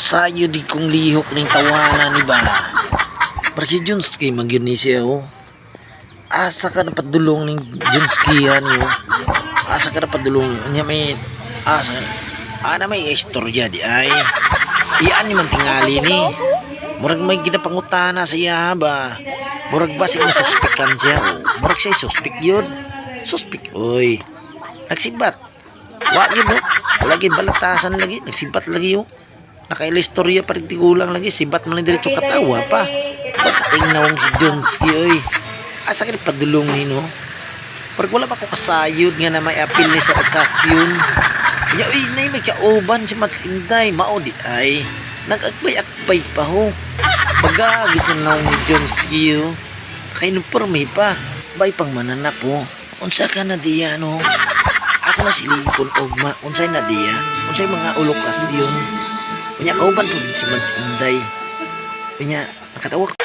Kasayo di kong lihok ng tawanan ni ba. Parang Junski magyun ni siya oh. Asa ka na padulong ng Junski yan yo. Asa ka na padulong niya may asa ana may istorya di ay. Iyan ni man tingali ni. Murag may ginapangutana sa iya ba. Murag ba siya suspikan siya oh. Murag siya suspik yun. Suspik oy. Nagsibat. Wa yun oh. Wala balatasan lagi. Nagsibat lagi oh. Nakailistorya pa rin tigulang lagi. Sibat man lang diretso katawa pa. Pagkatingnaw si Jonski oy. Asa ka padulong ni no? Parang wala pa ko kasayod nga na may apil ni sa okasyon. Kanya, uy, nay, may kauban si Mats Inday. Mao di ay. Nag-akbay-akbay pa ho. Baga, gusto na ni Jonski oh. Kay nuporme pa. Bay pang mananap ho. Unsa ka na diya no? Ako na silipon ogma. Unsay na diya? Unsay mga ulokasyon? Kanya kauban po si Mads Inday. Kanya nakatawa